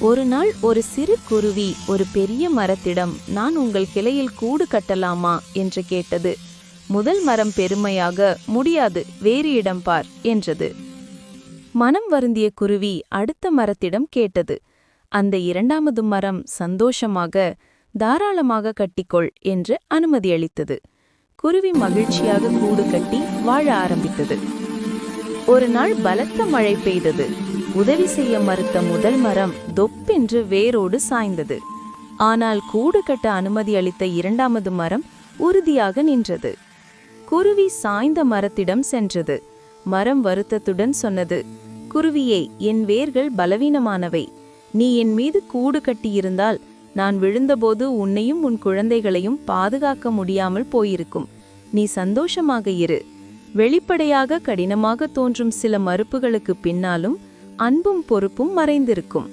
ஒரு நாள் ஒரு சிறு குருவி ஒரு பெரிய மரத்திடம் நான் உங்கள் கிளையில் கூடு கட்டலாமா? என்று கேட்டது. முதல் மரம் பெருமையாக முடியாது வேறு இடம் பார் என்றது. மனம் வருந்திய குருவி அடுத்த மரத்திடம் கேட்டது. அந்த இரண்டாமது மரம் சந்தோஷமாக தாராளமாக கட்டிக்கொள் என்று அனுமதியளித்தது குருவி மகிழ்ச்சியாக கூடு கட்டி வாழ ஆரம்பித்தது. ஒரு நாள் பலத்த மழை பெய்தது. உதவி செய்ய மறுத்த முதல் மரம் தொப்பென்று வேரோடு சாய்ந்தது. ஆனால் கூடு கட்ட அனுமதி அளித்த இரண்டாமது மரம் உறுதியாக நின்றது. குருவி சாய்ந்த மரத்திடம் சென்றது. மரம் வருத்தத்துடன் சொன்னது குருவியே என் வேர்கள் பலவீனமானவை. நீ என் மீது கூடு கட்டியிருந்தால் நான் விழுந்தபோது உன்னையும் உன் குழந்தைகளையும் பாதுகாக்க முடியாமல் போயிருக்கும். நீ சந்தோஷமாக இரு. வெளிப்படையாக கடினமாக தோன்றும் சில மறுப்புகளுக்கு பின்னாலும் அன்பும் பொறுப்பும் மறைந்திருக்கும்.